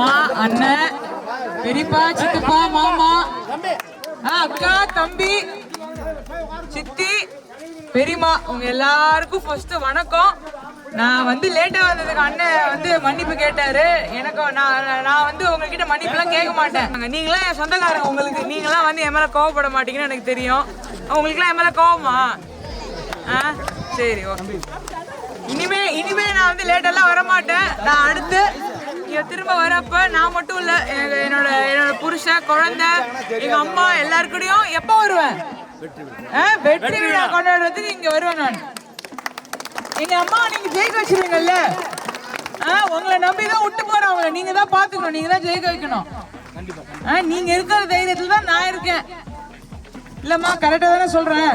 அம்மா அண்ணன் பெரியப்பா சித்தப்பா மாமா ஆ, அக்கா தம்பி சித்தி பெரியம்மா உங்க எல்லாருக்கும் ஃபர்ஸ்ட் வணக்கம். நான் வந்து லேட்டா வந்ததுக்கு அண்ணன் வந்து மன்னிப்பு கேட்டாரு. எனக்கு நான் நான் வந்து உங்ககிட்ட மன்னிப்புலாம் கேட்க மாட்டேன். நீங்களாம் என் சொந்தக்காரங்க உங்களுக்கு. நீங்களாம் வந்து என் மேல கோவப்பட மாட்டீங்கன்னு எனக்கு தெரியும். உங்களுக்குலாம் என் மேல கோவமா? ஆ சரி ஓகே இனிமே இனிமே நான் வந்து லேட்டெல்லாம் வர மாட்டேன் நான் அடுத்த வரப்ப நான் மட்டும் இல்ல என்னோட என்னோட புருஷன் குழந்தை எங்க அம்மா எல்லாருக்கூடயும் எப்போ வருவேன்? வெற்றி விழா கொண்டாடுறதுக்கு இங்க வருவேன் நான். எங்க அம்மா நீங்க ஜெயிக்க வச்சிருவீங்கல்ல? உங்களை நம்பி தான் விட்டு போறேன் அவங்கள நீங்க தான் பாத்துக்கணும் நீங்க தான் ஜெயிக்க வைக்கணும். நீங்க இருக்கிற தைரியத்துல தான் நான் இருக்கேன். இல்லம்மா கரெக்டா தானே சொல்றேன்?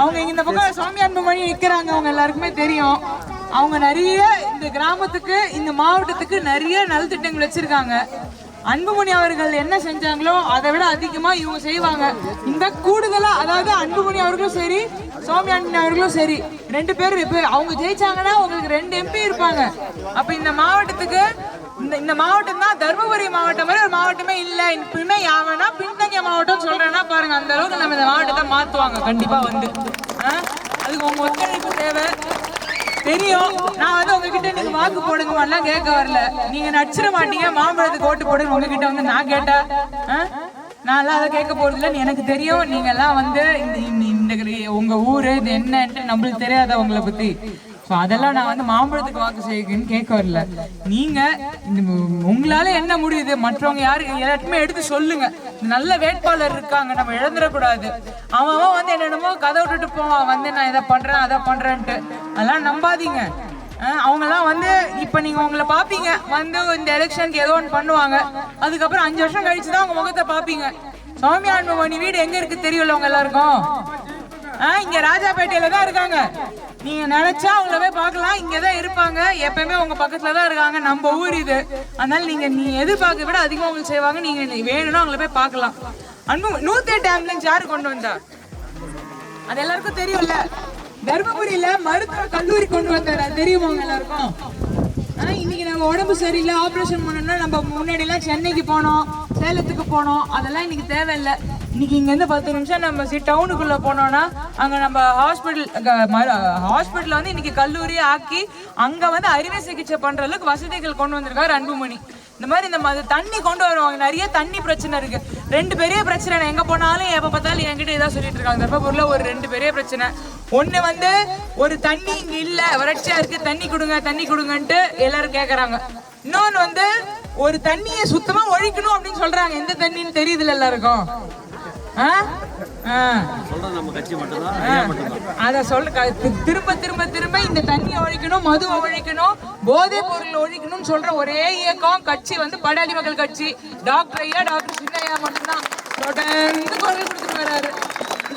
அவங்க இந்த பக்கம் சாமி அன்புமணி நிக்கிறாங்க அவங்க எல்லாருக்குமே தெரியும். அவங்க நிறைய இந்த கிராமத்துக்கு இந்த மாவட்டத்துக்கு நிறைய நலத்திட்டங்கள் வச்சிருக்காங்க. அன்புமணி அவர்கள் என்ன செஞ்சாங்களோ அதை விட அதிகமா இவங்க செய்வாங்க. இந்த கூடுதலா அதாவது அன்புமணி அவர்களும் சரி சோமியாண்டி அண்ணன் அவர்களும் சரி ரெண்டு பேரும் இப்போ அவங்க ஜெயிச்சாங்கன்னா உங்களுக்கு ரெண்டு எம்பி இருப்பாங்க. அப்ப இந்த மாவட்டத்துக்கு இந்த இந்த மாவட்டம் தான் தருமபுரி மாவட்டம் மாதிரி ஒரு மாவட்டமே இல்ல. இப்பயுமே யாவனா பின்தங்கிய மாவட்டம் சொல்றேன்னா பாருங்க அந்த அளவுக்கு நம்ம இந்த மாவட்டத்தை மாத்துவாங்க. கண்டிப்பா வந்து. அதுக்கு உங்க ஒத்துழைப்பு தேவை. தெரியும். நான் வந்து உங்ககிட்ட நீங்க வாக்கு போடுங்க கேட்க வரல. நீங்க நடிச்சிட மாட்டீங்க மாம்பழத்துக்கு ஓட்டு போடுங்க உங்ககிட்ட வந்து நான் கேட்டா? நான் எல்லாம் அதை கேட்க போறது இல்லைன்னு எனக்கு தெரியும். நீங்க எல்லாம் வந்து இந்த இந்த- இந்த உங்க ஊரு இது என்னன்ட்டு நம்மளுக்கு தெரியாத உங்களை பத்தி? ஸோ அதெல்லாம் நான் வந்து மாம்பழத்துக்கு வாக்கு செய்யுங்கன்னு கேட்க வரல. நீங்க இந்த உங்களால என்ன முடியுது? மற்றவங்க யாரு? எல்லாருக்குமே எடுத்து சொல்லுங்க. நல்ல வேட்பாளர் இருக்காங்க நம்ம இழந்துடக்கூடாது. அவன் அவன் வந்து என்னென்னமோ கதை விட்டுட்டு போவான். வந்து நான் இதை பண்றேன் அதை பண்றேன்ட்டு. அதெல்லாம் நம்பாதீங்க. அவங்கெல்லாம் வந்து இப்போ நீங்கள் உங்களை பார்ப்பீங்க வந்து இந்த எலெக்ஷனுக்கு ஏதோ ஒன்று பண்ணுவாங்க. அதுக்கப்புறம் அஞ்சு வருஷம் கழிச்சு தான் உங்கள் முகத்தை பார்ப்பீங்க சௌமியா அன்புமணி வீடு எங்கே இருக்குது தெரியல அவங்க எல்லாருக்கும்? ஆ இங்கே ராஜாபேட்டையில் தான் இருக்காங்க. நீங்கள் நினச்சா அவங்கள போய் பார்க்கலாம். இங்கே தான் இருப்பாங்க. எப்பயுமே உங்கள் பக்கத்தில் தான் இருக்காங்க. நம்ம ஊர் இது. அதனால் நீங்கள் நீ எதிர்பார்க்க விட அதிகமாக உங்களுக்கு செய்வாங்க. நீங்கள் வேணும்னா அவங்கள போய் பார்க்கலாம். அன்பு நூற்றி எட்டு ஆம்புலன்ஸ் யாரு கொண்டு வந்தா? அது எல்லாருக்கும் தெரியும்ல. தர்மபுரியில மருத்துவ கல்லூரி கொண்டு வந்தாரு. தெரியுமா எல்லாருக்கும்? ஆனா இன்னைக்கு நம்ம உடம்பு சரியில்லை. ஆபரேஷன் பண்ணணும்னா நம்ம முன்னாடி எல்லாம் சென்னைக்கு போனோம் சேலத்துக்கு போனோம். அதெல்லாம் இன்னைக்கு தேவையில்லை. இன்னைக்கு இங்க இருந்து பத்து நிமிஷம் நம்ம சி டவுனுக்குள்ள போனோம்னா அங்க நம்ம ஹாஸ்பிட்டல் ஹாஸ்பிட்டல் வந்து இன்னைக்கு கல்லூரி ஆக்கி அங்க வந்து அறுவை சிகிச்சை பண்ற அளவுக்கு வசதிகள் கொண்டு வந்திருக்காரு அன்புமணி. இந்த மாதிரி இந்த மாதிரி தண்ணி கொண்டு வருவாங்க. நிறைய தண்ணி பிரச்சனை இருக்கு. ரெண்டு பெரிய பிரச்சனை. எங்க போனாலும் எப்ப பார்த்தாலும் என்கிட்ட இதான் சொல்லிட்டு இருக்காங்க. தர்மபுரியில ஒரு ரெண்டு பெரிய பிரச்சனை. ஒண்ணு வந்து ஒரு தண்ணி இங்க இல்ல வறட்சியா இருக்கு தண்ணி கொடுங்க தண்ணி கொடுங்கன்ட்டு எல்லாரும் கேக்குறாங்க. இன்னொன்னு வந்து ஒரு தண்ணியை சுத்தமா ஒழிக்கணும் அப்படின்னு சொல்றாங்க. எந்த தண்ணின்னு தெரியுதுல எல்லாருக்கும்? ஆ? அத சொல்ல திரும்ப திரும்ப திரும்ப இந்த தண்ணியை ஒழிக்கணும் மதுவை ஒழிக்கணும் போதைப் பொருள் ஒழிக்கணும்னு சொல்ற ஒரே இயக்கம் கட்சி வந்து படாளி மக்கள் கட்சி. டாக்டர் ஐயா டாக்டர் சின்னையா மட்டும்தான். தொடர்ந்து குரல் கொடுத்துட்டு வர்றாரு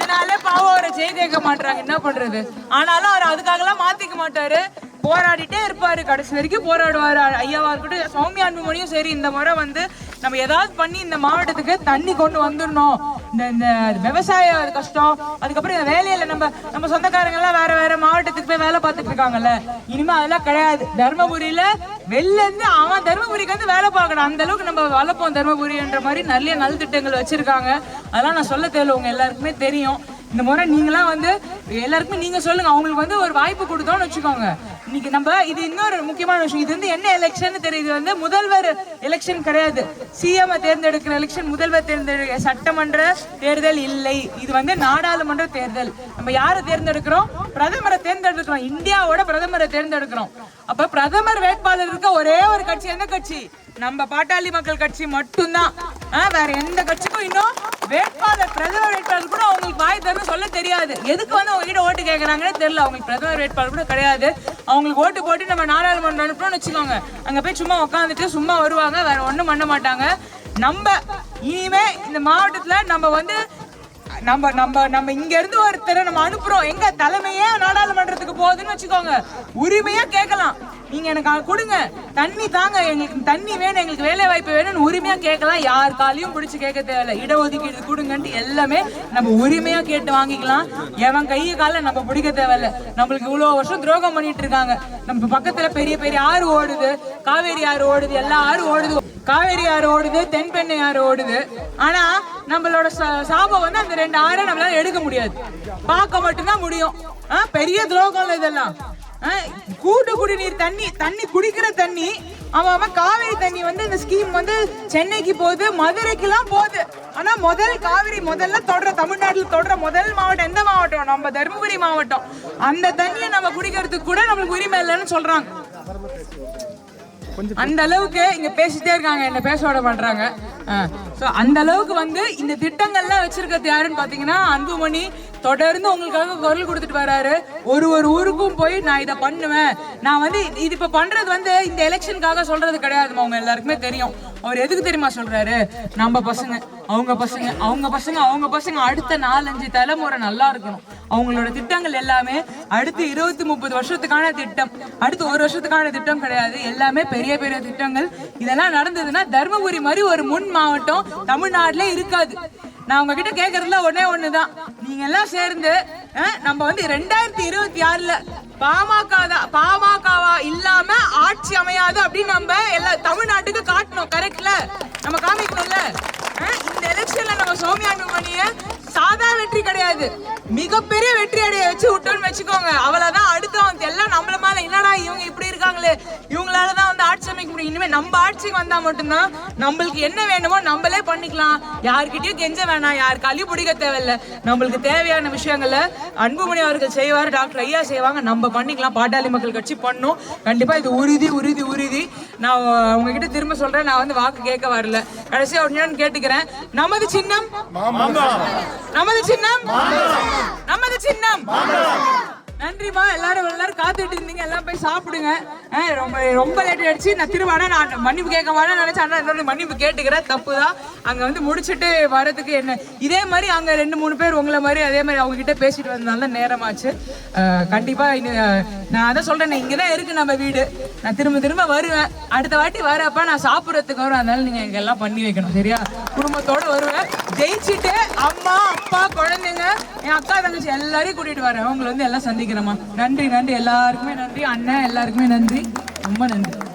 அதனால பாவம் அவரை செய்தி கேட்க மாட்டாங்க என்ன பண்றது? ஆனாலும் அவர் அதுக்காகலாம் மாத்திக்க மாட்டாரு. போராடிட்டே இருப்பாரு. கடைசி வரைக்கும் போராடுவாரு. ஐயாவா இருக்கட்டும் சௌமியா அன்புமணியும் சரி இந்த முறை வந்து நம்ம ஏதாவது பண்ணி இந்த மாவட்டத்துக்கு தண்ணி கொண்டு வந்துடணும். இந்த இந்த விவசாய கஷ்டம் அதுக்கப்புறம் இந்த வேலையில நம்ம நம்ம சொந்தக்காரங்க எல்லாம் வேற வேற மாவட்டத்துக்கு போய் வேலை பார்த்துட்டு இருக்காங்கல்ல. இனிமே அதெல்லாம் கிடையாது. தர்மபுரியில வெளில இருந்து அவன் தர்மபுரிக்கு வந்து வேலை பார்க்கணும். அந்த அளவுக்கு நம்ம வளர்ப்போம் தர்மபுரின்ற மாதிரி நிறைய நலத்திட்டங்கள் வச்சிருக்காங்க. அதெல்லாம் நான் சொல்ல தேவையில்ல உங்க எல்லாருக்குமே தெரியும். இந்த முறை நீங்களாம் வந்து எல்லாருக்குமே நீங்க சொல்லுங்க. அவங்களுக்கு வந்து ஒரு வாய்ப்பு கொடுத்தோம்னு வச்சுக்கோங்க. இன்னைக்கு நம்ம இது இன்னொரு முக்கியமான விஷயம். இது வந்து என்ன எலெக்ஷன் தெரியுது. வந்து முதல்வர் எலெக்ஷன் கிடையாது. சிஎம் தேர்ந்தெடுக்கிற எலெக்ஷன் முதல்வர் தேர்ந்தெடுக்க சட்டமன்ற தேர்தல் இல்லை. இது வந்து நாடாளுமன்ற தேர்தல். நம்ம யாரை தேர்ந்தெடுக்கிறோம்? பிரதமரை தேர்ந்தெடுக்கிறோம். இந்தியாவோட பிரதமரை தேர்ந்தெடுக்கிறோம். அப்ப பிரதமர் வேட்பாளர் இருக்க ஒரே ஒரு கட்சி எந்த கட்சி? நம்ம பாட்டாளி மக்கள் கட்சி மட்டும்தான். வேற எந்த கட்சிக்கும் இன்னும் வேட்பாளர் பிரதமர் வேட்பாளர் கூட அவங்களுக்கு வாய் தரும் சொல்ல தெரியாது. எதுக்கு வந்து அவங்ககிட்ட ஓட்டு கேட்கறாங்கன்னு தெரியல. அவங்களுக்கு பிரதமர் வேட்பாளர் கூட கிடையாது. அவங்களுக்கு ஓட்டு போட்டு நம்ம நாடாளுமன்றம் அனுப்புறோம்னு வச்சுக்கோங்க. அங்க போய் சும்மா உட்காந்துட்டு சும்மா வருவாங்க. வேற ஒண்ணும் பண்ண மாட்டாங்க. நம்ம இனிமே இந்த மாவட்டத்துல நம்ம வந்து நம்ம நம்ம நம்ம இங்க இருந்து ஒருத்தரை நம்ம அனுப்புறோம். எங்க தலைமையே நாடாளுமன்றத்துக்கு போகுதுன்னு வச்சுக்கோங்க. உரிமையா கேட்கலாம். நீங்க எனக்கு கொடுங்க. தண்ணி தாங்க எங்களுக்கு தண்ணி வேணும் எங்களுக்கு வேலை வாய்ப்பு வேணும்னு உரிமையா கேட்கலாம். யார் காலையும் பிடிச்சி கேட்க தேவையில்ல. இடஒதுக்கீடு கொடுங்கன்ட்டு எல்லாமே நம்ம உரிமையா கேட்டு வாங்கிக்கலாம். எவன் கையை கால நம்ம பிடிக்க தேவையில்ல. நம்மளுக்கு இவ்வளவு வருஷம் துரோகம் பண்ணிட்டு இருக்காங்க. நம்ம பக்கத்துல பெரிய பெரிய ஆறு ஓடுது. காவேரி ஆறு ஓடுது. எல்லா ஆறு ஓடுது. காவேரி ஆறு ஓடுது. தென்பெண்ணை ஆறு ஓடுது. ஆனா நம்மளோட ச- சாபம் வந்து அந்த ரெண்டு ஆறை நம்மளால எடுக்க முடியாது. பார்க்க மட்டும்தான் முடியும். ஆ, பெரிய துரோகம் இதெல்லாம். ஆ, கூட்டு குடிநீர் தண்ணி தண்ணி குடிக்கிற தண்ணி அவன் அவன் காவேரி தண்ணி வந்து இந்த ஸ்கீம் வந்து சென்னைக்கு போகுது மதுரைக்கெல்லாம் போகுது. ஆனா முதல் காவிரி முதல்ல தொடர தமிழ்நாட்டில் தொடர முதல் மாவட்டம் எந்த மாவட்டம்? நம்ம தருமபுரி மாவட்டம். அந்த தண்ணியை நம்ம குடிக்கிறதுக்கு கூட நம்மளுக்கு உரிமை இல்லைன்னு சொல்றாங்க. அந்த அளவுக்கு இங்க பேசிட்டே இருக்காங்க என்ன பேச விட பண்றாங்க சோ அந்த அளவுக்கு வந்து இந்த திட்டங்கள்லாம் வச்சிருக்கிறது யாருன்னு பாத்தீங்கன்னா அன்புமணி. தொடர்ந்து உங்களுக்காக குரல் கொடுத்துட்டு வராரு. ஒரு ஒரு ஊருக்கும் போய் நான் இதை பண்ணுவேன். நான் வந்து இது இப்ப பண்றது வந்து இந்த எலெக்ஷனுக்காக சொல்றது கிடையாதுமா அவங்க எல்லாருக்குமே தெரியும். அவர் எதுக்கு தெரியுமா சொல்றாரு? நம்ம பசங்க அவங்க பசங்க அவங்க பசங்க அவங்க பசங்க அடுத்த நாலஞ்சு தலைமுறை நல்லா இருக்கணும். அவங்களோட திட்டங்கள் எல்லாமே அடுத்து இருபத்தி முப்பது வருஷத்துக்கான திட்டம். அடுத்து ஒரு வருஷத்துக்கான திட்டம் கிடையாது. எல்லாமே பெரிய பெரிய திட்டங்கள். இதெல்லாம் நடந்ததுன்னா தருமபுரி மாதிரி ஒரு முன் மாவட்டம் தமிழ்நாட்டிலே இருக்காது. நான் உங்ககிட்ட கேட்கறதுல ஒன்னே ஒண்ணுதான். நீங்க எல்லாம் சேர்ந்து நம்ம வந்து ரெண்டாயிரத்தி இருபத்தி ஆறுல பாமக தான் பாமகவா இல்லாம ஆட்சி அமையாது அப்படின்னு நம்ம எல்லா தமிழ்நாட்டுக்கு காட்டணும். கரெக்ட்ல நம்ம காமிக்கணும்ல? இந்த எலெக்ஷன்ல நம்ம சௌமியா மணியை சாதா வெற்றி கிடையாது. மிகப்பெரிய வெற்றி அடைய வச்சு விட்டோம்னு வச்சுக்கோங்க. அவ்வளவுதான் அடுத்தவங்க எல்லாம் நம்மள மேல என்னடா இவங்க இப்படி இருக்காங்களே? இவங்களால தான் வந்து ஆட்சி அமைக்க முடியும். இனிமே நம்ம ஆட்சிக்கு வந்தா மட்டும்தான் நம்மளுக்கு என்ன வேணுமோ நம்மளே பண்ணிக்கலாம். யார்கிட்டயும் கெஞ்ச வேணாம். யார் காலையும் பிடிக்க தேவையில்ல. நம்மளுக்கு தேவையான விஷயங்களை அன்புமணி அவர்கள் செய்வார் டாக்டர் ஐயா செய்வாங்க. நம்ம பண்ணிக்கலாம். பாட்டாளி மக்கள் கட்சி பண்ணும். கண்டிப்பா இது உறுதி உறுதி உறுதி. நான் உங்ககிட்ட திரும்ப சொல்றேன். நான் வந்து வாக்கு கேட்க வரல. கடைசியா ஒன்னு கேட்டுக்கிறேன். நமது சின்னம்? நமது சின்னம். நமது சின்னம். நன்றிமா எல்லாரும் எல்லாரும் காத்துட்டு இருந்தீங்க. எல்லாம் போய் சாப்பிடுங்க. ரொம்ப ரொம்ப லேட் ஆயிடுச்சு. நான் திரும்ப நான் மன்னிப்பு கேட்க வேணாம் நினைச்சேன். ஆனா இன்னொரு மன்னிப்பு கேட்டுக்கிறேன் தப்பு தான் அங்க வந்து முடிச்சுட்டு வரதுக்கு என்ன இதே மாதிரி அங்க ரெண்டு மூணு பேர் உங்களை மாதிரி அதே மாதிரி அவங்க கிட்ட பேசிட்டு வந்தனால தான் நேரமாச்சு. அஹ் கண்டிப்பா இன்னும், அஹ், நான் அதான் சொல்றேன் இங்க தான் இருக்கு நம்ம வீடு. நான் திரும்ப திரும்ப வருவேன். அடுத்த வாட்டி வரப்ப நான் சாப்பிட்றதுக்கு வரும். அதனால நீங்க இங்க எல்லாம் பண்ணி வைக்கணும் சரியா? குடும்பத்தோட வருவேன். ஜெயிச்சுட்டு அம்மா அப்பா குழந்தைங்க என் அக்கா தங்கச்சி எல்லாரையும் கூட்டிட்டு வரேன். உங்களை வந்து எல்லாம் சந்திக்கிறேம்மா. நன்றி நன்றி. எல்லாருக்குமே நன்றி. அண்ணன் எல்லாருக்குமே நன்றி. ரொம்ப நன்றி.